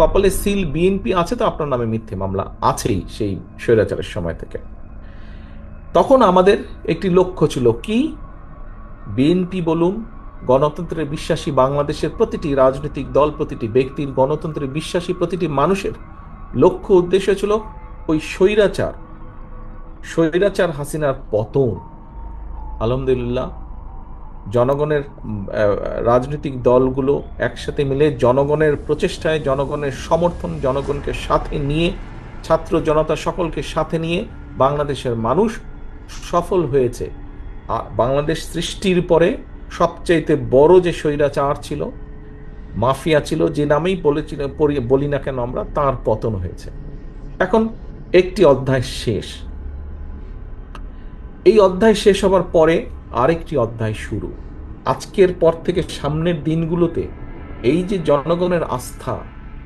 কপালে seal BNP আছে তো? আপনার নামে মিথ্যে মামলা আছেই সেই স্বৈরাচারের সময় থেকে। তখন আমাদের একটি লক্ষ্য ছিল কি? বিএনপি বলুন গণতন্ত্রে বিশ্বাসী বাংলাদেশের প্রতিটি রাজনৈতিক দল, প্রতিটি ব্যক্তির গণতন্ত্রে বিশ্বাসী প্রতিটি মানুষের লক্ষ্য উদ্দেশ্য ছিল ওই স্বৈরাচার। স্বৈরাচার হাসিনার পতন। আলহামদুলিল্লাহ জনগণের রাজনৈতিক দলগুলো একসাথে মিলে জনগণের প্রচেষ্টায়, জনগণের সমর্থন, জনগণকে সাথে নিয়ে, ছাত্র জনতা সকলকে সাথে নিয়ে বাংলাদেশের মানুষ সফল হয়েছে। বাংলাদেশ সৃষ্টির পরে সবচাইতে বড় যে স্বৈরাচার ছিল, মাফিয়া ছিল, যে নামেই বলেছিল বলি না কেন আমরা, তার পতন হয়েছে। এখন একটি অধ্যায় শেষ। এই অধ্যায় শেষ হবার পরে আরেকটি অধ্যায় শুরু। আজকের পর থেকে সামনের দিনগুলোতে এই যে জনগণের আস্থা,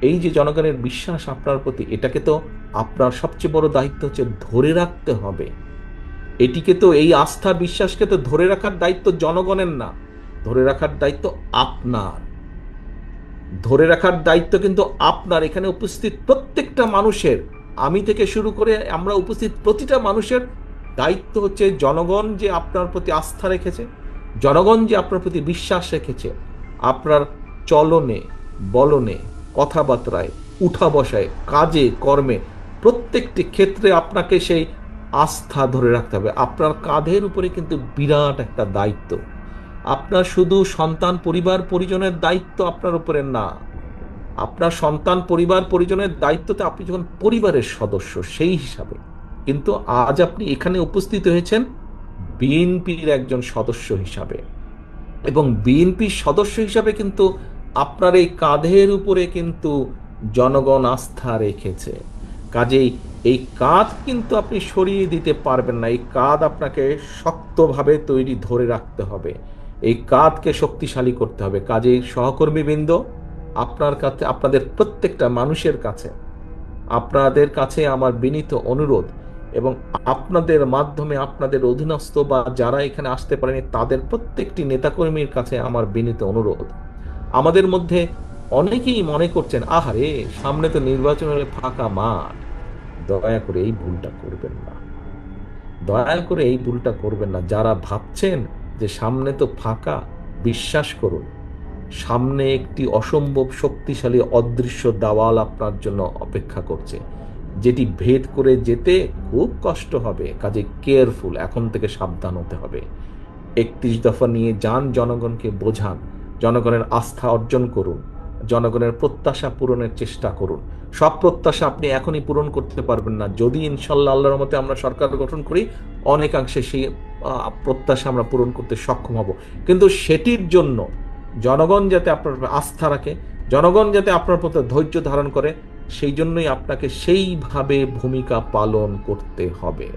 এই যে জনগণের বিশ্বাস আপনার প্রতি, এটাকে তো আপনার সবচেয়ে বড় দায়িত্ব হচ্ছে ধরে রাখতে হবে। এটিকে তো, এই আস্থা, বিশ্বাসকে তো ধরে রাখার দায়িত্ব জনগণের না, ধরে রাখার দায়িত্ব আপনার। ধরে রাখার দায়িত্ব কিন্তু আপনার, এখানে উপস্থিত প্রত্যেকটা মানুষের। আমি থেকে শুরু করে আমরা উপস্থিত প্রতিটা মানুষের দায়িত্ব হচ্ছে জনগণ যে আপনার প্রতি আস্থা রেখেছে, জনগণ যে আপনার প্রতি বিশ্বাস রেখেছে, আপনার চলনে, বলনে, কথাবার্তায়, উঠা বসায়, কাজে, কর্মে, প্রত্যেকটি ক্ষেত্রে আপনাকে সেই আস্থা ধরে রাখতে হবে। আপনার কাঁধের উপরে কিন্তু বিরাট একটা দায়িত্ব। আপনার শুধু সন্তান, পরিবার, পরিজনের দায়িত্ব আপনার উপরে না। আপনার সন্তান, পরিবার, পরিজনের দায়িত্বতে আপনি যখন পরিবারের সদস্য, সেই হিসাবে কিন্তু আজ আপনি এখানে উপস্থিত হয়েছেন বিএনপির একজন সদস্য হিসাবে। এবং বিএনপির সদস্য হিসাবে কিন্তু আপনার এই কাঁধের উপরে কিন্তু জনগণ আস্থা রেখেছে। কাজেই এই কাঁধ কিন্তু আপনি সরিয়ে দিতে পারবেন না। এই কাঁধ আপনাকে শক্তভাবে তৈরি ধরে রাখতে হবে। এই কাঁধকে শক্তিশালী করতে হবে। কাজেই সহকর্মীবৃন্দ, আপনার কাছে, আপনাদের প্রত্যেকটা মানুষের কাছে, আপনাদের কাছে আমার বিনীত অনুরোধ এবং আপনাদের মাধ্যমে আপনাদের অধীনস্থ বা যারা এখানে আসতে পারেনি, তাদের প্রত্যেকটি নেতাকর্মীর কাছে আমার বিনীত অনুরোধ। আমাদের মধ্যে অনেকেই মনে করছেন, আহারে, সামনে তো নির্বাচন হলে ফাঁকা মাঠ। দয়া করে এই ভুলটা করবেন না। দয়া করে এই ভুলটা করবেন না। যারা ভাবছেন যে সামনে তো ফাঁকা, বিশ্বাস করুন, সামনে একটি অসম্ভব শক্তিশালী অদৃশ্য দাওয়াল আপনার জন্য অপেক্ষা করছে। যেটি ভেদ করে যেতে খুব কষ্ট হবে, কাজে কেয়ারফুল এখন থেকে সাবধান হতে হবে। একত্রিশ দফা নিয়ে যান জনগণকে বোঝান, জনগণের আস্থা অর্জন করুন, জনগণের প্রত্যাশা পূরণের চেষ্টা করুন। সব প্রত্যাশা আপনি এখনই পূরণ করতে পারবেন না। যদি ইনশাল্লাহ আল্লাহর মতে আমরা সরকার গঠন করি, অনেকাংশে সেই প্রত্যাশা আমরা পূরণ করতে সক্ষম হব। কিন্তু সেটির জন্য জনগণ যাতে আপনার আস্থা রাখে, জনগণ যাতে আপনার প্রতি ধৈর্য ধারণ করে সেই জন্যই আপনাকে সেইভাবে ভূমিকা পালন করতে হবে।